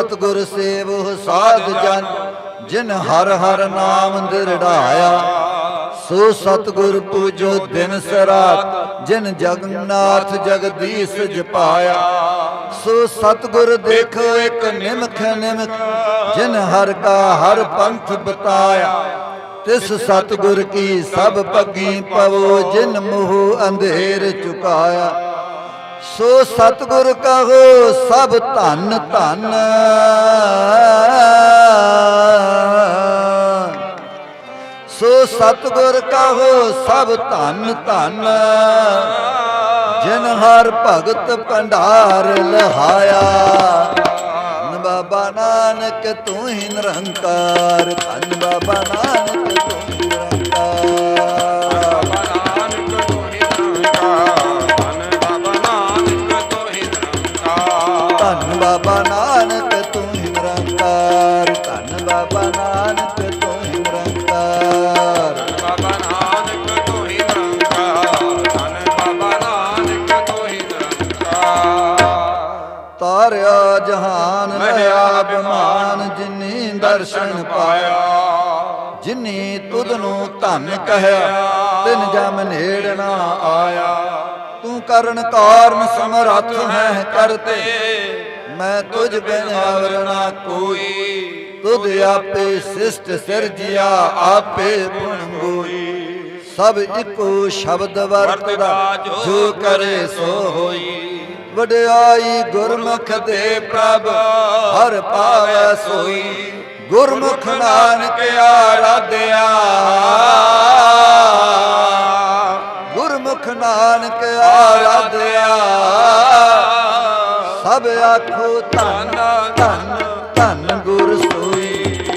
ਸਤਗੁਰ ਸੇਵੋ ਸਾਧ ਜਨ, ਜਿਨ ਹਰ ਹਰ ਨਾਮ ਦਿਰੜਾਇਆ ਸੋ ਸਤਗੁਰ ਪੂਜੋ ਦਿਨ ਸਰਾਤ, ਜਿਨ ਜਗਨਨਾਥ ਜਗਦੀਸ਼ ਜਪਾਇਆ। ਸੋ ਸਤਗੁਰ ਦੇਖੋ ਇੱਕ ਨਿਮਖ ਨਿਮਖ, ਜਿਨ ਹਰ ਕਾ ਹਰ ਪੰਥ ਬਤਾਇਆ। ਤਿਸ ਸਤਗੁਰ ਕੀ ਸਭ ਪੱਗੀ ਪਵੋ, ਜਿਨ ਮੋਹ ਅੰਧੇਰ ਚੁਕਾਇਆ। ਸੋ ਸਤਗੁਰ ਕਹੋ, ਸਭ ਧਨ ਧਨ। ਸੋ ਸਤਗੁਰ ਕਹੋ, ਸਭ ਧਨ ਧਨ। ਜਿਨ ਹਰ ਭਗਤ ਭੰਡਾਰ ਲਹਾਇਆ ਬਾਬਾ ਨਾਨਕ ਤੂੰ ਹੀ ਨਿਰੰਕਾਰ। ਧੰਨ ਬਾਬਾ ਨਾਨਕ ਜਿਨੀ ਨੂੰ ਧਨ ਕਹਿਆ ਤਿਨ ਜਮ ਨੇੜ ਨਾ ਆਇਆ। ਤੂੰ ਕਰਨ ਕਾਰਨ ਸਮਰੱਥ ਹੈ ਕਰਤੇ। ਮੈਂ ਤੁਝ ਬਿਨ ਅਵਰ ਕੋਈ। ਤੁਧ ਆਪੇ ਸਿਸ਼ਟ ਸਿਰਜਿਆ, ਆਪੇ ਗੁਣ ਗੋਈ ਸਭ ਇੱਕੋ ਸ਼ਬਦ ਵਰਤਦਾ, ਜੋ ਕਰੇ ਸੋ ਹੋਈ। ਵਡਿਆਈ ਗੁਰਮੁਖ ਦੇ ਪ੍ਰਭ, ਹਰ ਪਾਵੈ ਸੋਈ। ਗੁਰਮੁਖ ਨਾਨਕ ਆਰਾਧਿਆ। ਗੁਰਮੁਖ ਨਾਨਕ ਆਰਾਧਿਆ। ਸਭ ਆਖੋ ਧੰਨ ਧੰਨ ਧੰਨ ਗੁਰ ਸੋਈ।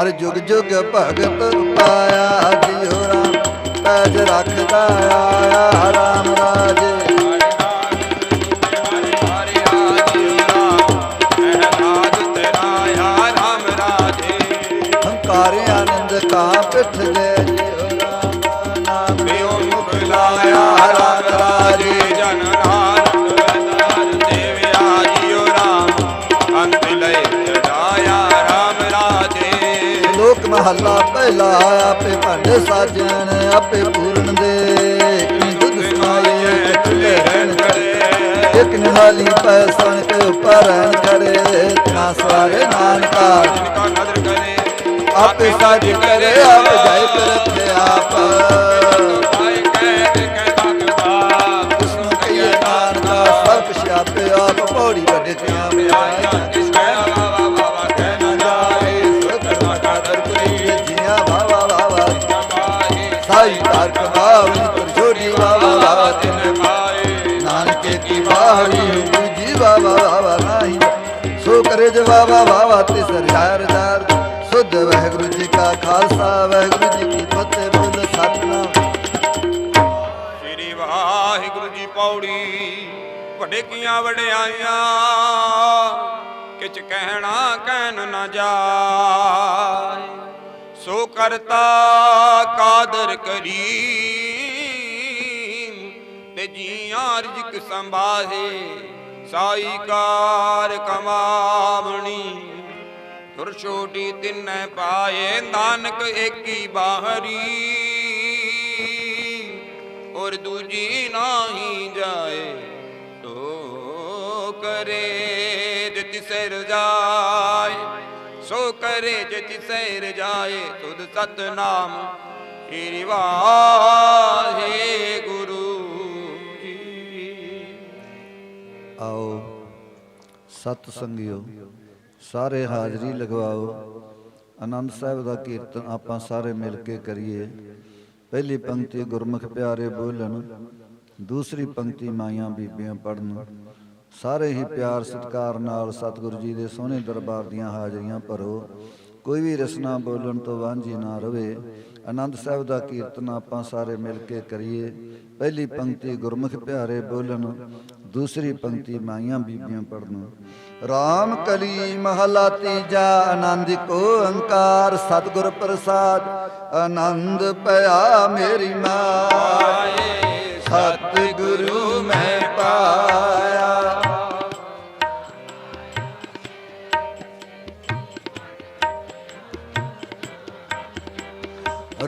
ਹਰ ਜੁਗ ਜੁਗ ਭਗਤ ਪਾਇਆ, ਜਿਉ ਰਾਮ ਪੈਜ ਰੱਖਦਾ ਆਇਆ, ਰਾਮ ਰਾਜੇ ਕਾ ਲੈ ਲੋਕ ਮਹੱਲਾ ਪਹਿਲਾ ਆਪੇ ਭਾਂਡੇ ਸਾਜਣ ਆਪੇ ਪੂਰਨ ਦੇ ਇਕਨੀ ਦੁੱਧ ਸਮਾਏ ਚੁੱਲੇ ਰਹਿਣ ਖੜੇ ਇਕ ਨਿਹਾਲੀ ਪੈ ਕੇ ਉੱਪਰ ਰਹਿਣ ਖੜੇ ਨਾ ਸਵਾਰੇ ਨਾਨਕਾ ਆਪੇ ਸਾਜ ਕਰੇ ਆਪ। ਜਾਇ ਆਪ ਆਪੇ ਪੌੜੀ ਵੱਡੇ ਤੇ ਆਪ ਆਏ ਕਿਸ ਕਹਿ ਨਾ ਜਾਏ। ਸੋ ਕਰਮਾ ਕਾਦਰ ਕਰੀ ਜੀਆ ਵਾਵਾ ਵਾਵਾ ਸਾਈ ਤਾਰ ਕਮਾਵੀ ਤੁਰ ਛੋੜੀ ਵਾਵਾ ਵਾਵਾ ਤਿਨ ਨਾਨਕੇ ਕੀ ਬਾਹੜੀ ਜੀ ਵਾਵਾ ਵਾਵਾ ਨਹੀਂ। ਸੋ ਕਰੇ ਜਵਾਵਾ ਵਾਵਾ ਤੇ ਸਰਦਾਰ ਦਾਰ। ਸੁਧ ਵਾਹਿਗੁਰੂ ਜੀ ਕਾ ਖਾਲਸਾ, ਵਾਹਿਗੁਰੂ ਜੀ ਕੀ ਫਤਿਹ, ਬੋਲ ਸਤਨਾਮ। ਸ੍ਰੀ ਵਾਹਿਗੁਰੂ ਜੀ ਪੌੜੀ ਵੱਡੇ ਕੀਆਂ ਵਡਿਆਈਆਂ, ਕਿਛ ਕਹਿਣਾ ਕਹਿਣ ਨਾ ਜਾਏ। ਸੋ ਕਰਤਾ ਕਾਦਰ ਕਰੀਮ, ਤੇ ਜੀਆਂ ਰਿਜਕ ਸੰਭਾਹੇ, ਸਾਈ ਕਾਰ ਕਮਾਵਣੀ। ਤੁਰ ਛੋਟੀ ਤਿੰਨੈ ਪਾਏ, ਨਾਨਕ ਏਕੀ ਬਾਹਰੀ। ਔਰ ਦੂਜੀ ਨਾਹੀ ਜਾਏ, ਤੋ ਕਰੇ ਜਿਤ ਸਿਰ ਜਾਏ। ਸੋ ਕਰੇ ਜਿਤ ਸਿਰ ਜਾਏ, ਤੁਧ ਸਤਨਾਮ ਏਰੀ ਵਾਹੇ ਗੁਰੂ ਜੀ ਆਓ ਸਤ ਸੰਗਿਓ ਸਾਰੇ ਹਾਜ਼ਰੀ ਲਗਵਾਓ। ਆਨੰਦ ਸਾਹਿਬ ਦਾ ਕੀਰਤਨ ਆਪਾਂ ਸਾਰੇ ਮਿਲ ਕੇ ਕਰੀਏ। ਪਹਿਲੀ ਪੰਕਤੀ, ਗੁਰਮੁਖ ਪਿਆਰੇ ਬੋਲਣ। ਦੂਸਰੀ ਪੰਕਤੀ, ਮਾਈਆਂ ਬੀਬੀਆਂ ਪੜਨ ਸਾਰੇ ਹੀ ਪਿਆਰ, ਸਤਿਕਾਰ ਨਾਲ ਸਤਿਗੁਰੂ ਜੀ ਦੇ ਸੋਹਣੇ ਦਰਬਾਰ ਦੀਆਂ ਹਾਜ਼ਰੀਆਂ ਭਰੋ। ਕੋਈ ਵੀ ਰਸਨਾ ਬੋਲਣ ਤੋਂ ਵਾਂਝੀ ਨਾ ਰਵੇ। ਆਨੰਦ ਸਾਹਿਬ ਦਾ ਕੀਰਤਨ ਆਪਾਂ ਸਾਰੇ ਮਿਲ ਕੇ ਕਰੀਏ। ਪਹਿਲੀ ਪੰਕਤੀ, ਗੁਰਮੁਖ ਪਿਆਰੇ ਬੋਲਣ। ਦੂਸਰੀ ਪੰਕਤੀ ਮਾਈਆਂ ਬੀਬੀਆਂ ਪੜਨ RAM ਕਲੀ ਮਹਲਾ ਤੀਜਾ ਆਨੰਦ ਕੋ ਓੰਕਾਰ ਸਤਿਗੁਰ ਪ੍ਰਸਾਦ, ਆਨੰਦ ਪਿਆ ਮੇਰੀ ਮਾਏ ਸਤਿਗੁਰੂ ਮੈਂ ਪਾਇਆ।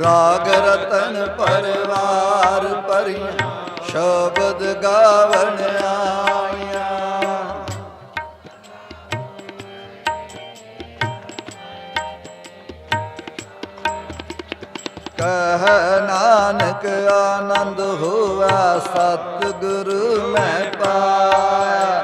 ਰਾਗ ਰਤਨ ਪਰਵਾਰ ਪਰਿ ਸ਼ਬਦ ਗਾਵਣ ਕਹ ਨਾਨਕ ਆਨੰਦ ਹੋਆ ਸਤਿਗੁਰੂ ਮੈਂ ਪਾਇਆ।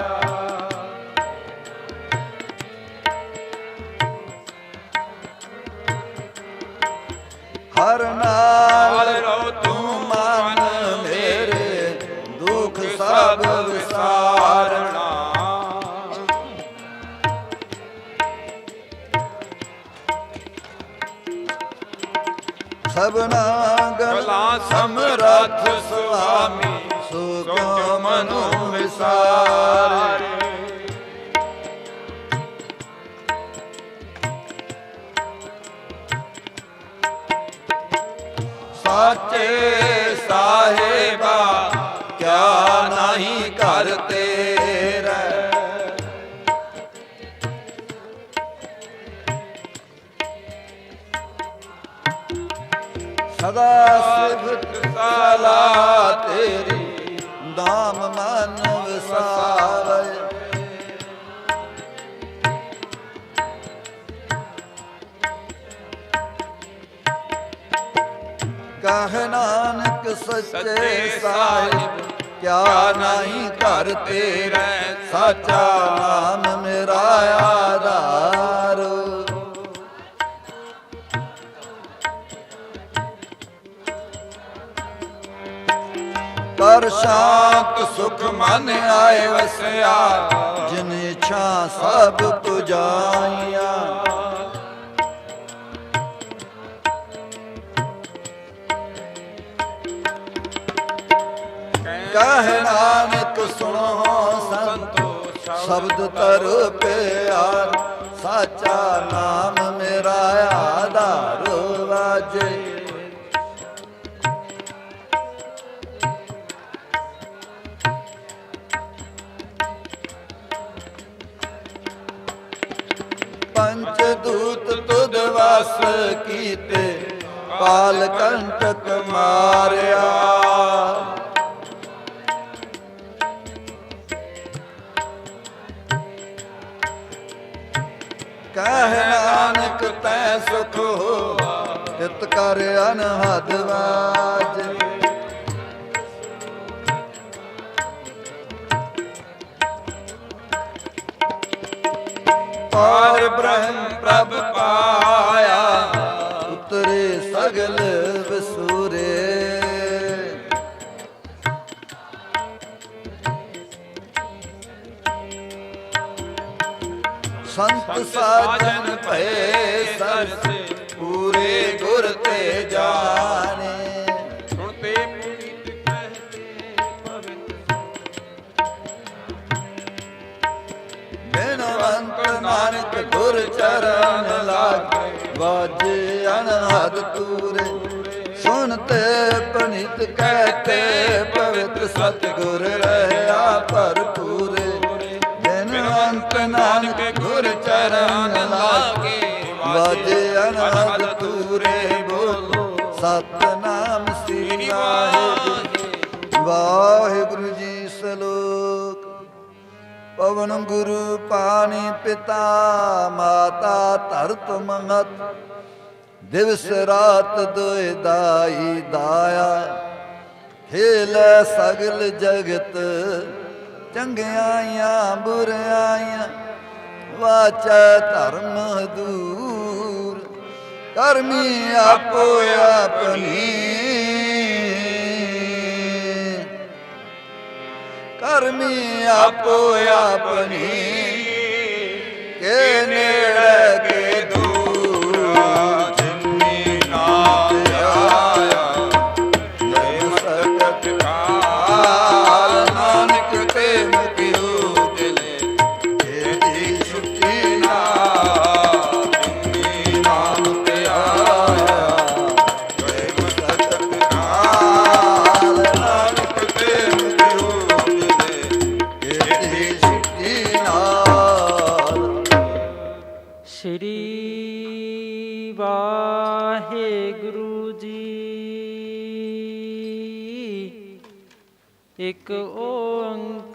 ਹਰ ਨਾਲ ਨਾਲ ਰਹੋ ਤੂੰ ਮਨ ਮੇਰੇ ਦੁੱਖ ਸਭ ਸਭਨਾ ਗਲਾ ਸਮਰੱਥ ਸੁਆਮੀ ਸੁਖ ਮਨੁ ਵਿਸਾਰੇ। ਸਾਚੇ ਸਾਹਿਬਾ ਕਿਆ ਨਹੀਂ ਕਰ ਸਾਲਾ ਤੇਰੀ ਨਾਮ ਮਨ ਵਸਾਵੇ ਕਹ ਨਾਨਕ ਸੱਚੇ ਸਾਹਿਬ ਕਿਆ ਨਹੀਂ ਘਰ ਤੇਰਾ ਸਾਚਾ ਨਾਮ ਮੇਰਾ ਆਧਾਰ ਕਰ ਸ਼ਾਂਤ ਸੁਖ ਮਨ ਆਏ ਵਸਿਆ। ਜਿਨ ਇੱਛਾ ਸਭ ਪੁਜਾਈਆਂ। ਕਹਿ ਨਾਨਕ ਸੁਣੋ ਸੰਤੋ ਸ਼ਬਦ ਤਰ ਪਿਆਰ, ਸਾਚਾ ਨਾਮ ਮੇਰਾ ਆਧਾਰ ਵਾਜੇ। ਤੁਧ ਵਸ ਕੀਤੇ ਕਾਲ ਕੰਟਕ ਮਾਰਿਆ। ਕਹਿ ਨਾਨਕ ਤੈ ਸੁਖ ਹੋਆ ਤਿਤ ਕਰ ਅਨਹਦ ਵਾਜ। ਪਾਰ ਬ੍ਰਹਮ ਪ੍ਰਭ ਪਾਇਆ ਉਤਰੇ ਸਗਲ ਵਿਸੂਰੇ। ਸੰਤ ਸਾਜਨ ਭਏ ਸਰਸੇ ਪੂਰੇ ਗੁਰ ਤੇ ਜਾਣੇ। ਗੁਰ ਚਰਨ ਲਾਗੇ, ਵਾਜੇ ਅਨਹਦ ਤੂਰੇ। ਸੁਨਤੇ ਪਣਿਤ ਕਹਤੇ ਪਵਿੱਤਰ ਸਤਿਗੁਰ ਰਹਿਆ ਭਰਪੂਰੇ। ਬਿਨਵੰਤ ਨਾਨਕ ਗੁਰ ਚਰਨ ਲਾਗੇ, ਵਾਜੇ ਅਨਹਦ ਤੂਰੇ ਬੋਲੋ। ਸਤਨਾਮ ਸ੍ਰੀ ਵਾਹਿਗੁਰੂ ਵਾਹਿਗੁਰੂ। ਪਵਨ ਗੁਰੂ ਪਾਣੀ ਪਿਤਾ, ਮਾਤਾ ਧਰਤ ਮਹਤ ਦਿਵਸ ਰਾਤ ਦੋਇ ਦਾਈ ਦਾਇਆ, ਖੇਲ ਸਗਲ ਜਗਤ। ਚੰਗਿਆਈਆਂ, ਬੁਰਿਆਈਆਂ, ਵਾਚਾ ਧਰਮ ਦੂਰ। ਕਰਮੀ ਆਪੋ ਆਪਣੀ। ਕਰਮੀ ਆਪੋ ਆਪਣੀ ਕੇ ਨੇੜੇ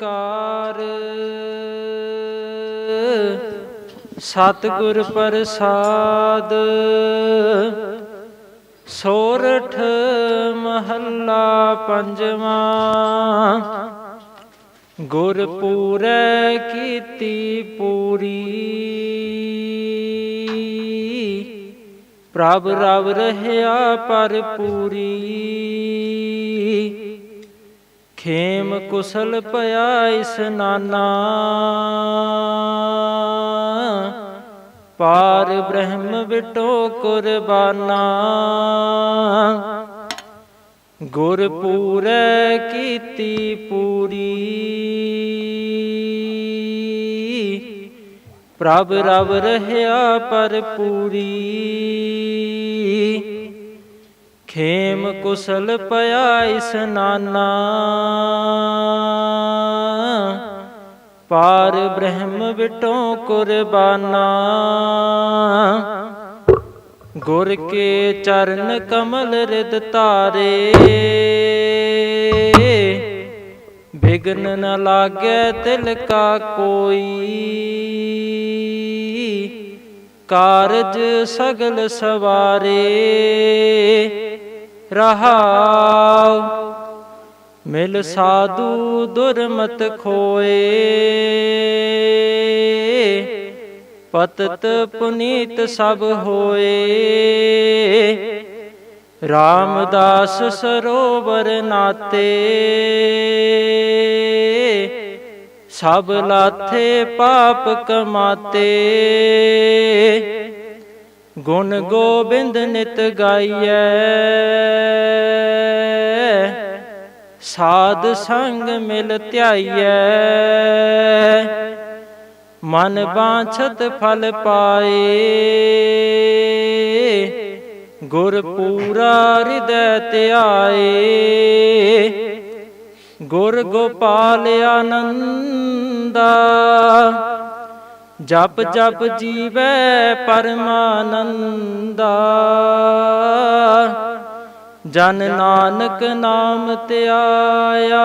ਓੰਕਾਰ। ਸਤਿਗੁਰ ਪ੍ਰਸਾਦ। ਸੋਰਠ ਮਹੱਲਾ ਪੰਜਵਾਂ। ਗੁਰ ਪੂਰੈ ਕੀਤੀ ਪੂਰੀ। ਪ੍ਰਭ ਰਵ ਰਹਿਆ ਪਰ ਪੂਰੀ। ਖੇਮ ਕੁਸਲ ਭਇਆ ਇਸਨਾਨਾ ਪਾਰ ਬ੍ਰਹਮ ਵਿਟੋ ਕੁਰਬਾਨਾ। ਗੁਰ ਪੂਰੈ ਕੀਤੀ ਪੂਰੀ। ਪ੍ਰਭ ਰਵ ਰਹਿਆ ਪਰ ਪੂਰੀ। ਖੇਮ ਕੁਸਲ ਪਿਆ ਇਸਨਾਨਾ ਪਾਰ ਬ੍ਰਹਮ ਵਿਟੋ ਕੁਰਬਾਨਾ। ਗੁਰ ਕੇ ਚਰਨ ਕਮਲ ਰਿਦ ਤਾਰੇ ਬਿਗਨ ਨ ਲਾਗੈ ਤਿਲ ਕਾ ਕੋਈ। ਕਾਰਜ ਸਗਲ ਸਵਾਰੇ। ਰਹਾਉ, ਮਿਲ ਸਾਧੂ ਦੁਰਮਤ ਖੋਏ। ਪਤਤ ਪੁਨੀਤ ਸਭ ਹੋਏ। ਰਾਮਦਾਸ ਸਰੋਵਰ ਨਾਤੇ। ਸਭ ਲਾਥੇ ਪਾਪ ਕਮਾਤੇ। ਗੁਣ ਗੋਬਿੰਦ ਨਿਤ ਗਾਈਐ। ਸਾਧ ਸੰਗ ਮਿਲ ਧਿਆਈਐ। ਮਨ ਬਾਛਤ ਫਲ ਪਾਏ। ਗੁਰ ਪੂਰਾ ਹਿਰਦੈ ਧਿਆਏ। ਗੁਰ ਗੋਪਾਲ ਆਨੰਦਾ ਜਪ ਜਪ ਜੀਵੈ ਪਰਮਾਨੰਦਾ ਜਨ ਨਾਨਕ ਨਾਮ ਧਿਆਇਆ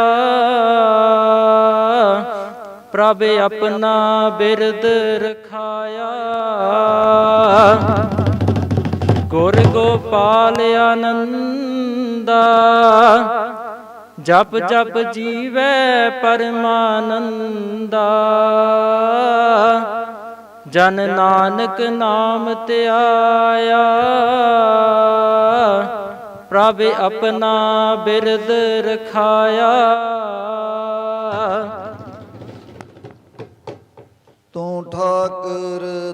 ਪ੍ਰਭ ਆਪਣਾ ਬਿਰਦ ਰਖਾਇਆ। ਗੁਰ ਗੋਪਾਲ ਆਨੰਦਾ ਜਪ ਜਪ ਜੀਵੈ ਪਰਮਾਨੰਦਾ। ਜਨ ਨਾਨਕ ਨਾਮ ਧਿਆਇਆ ਪ੍ਰਭ ਆਪਣਾ ਬਿਰਦ ਰਖਾਇਆ। ਤੂੰ ਠਾਕਰ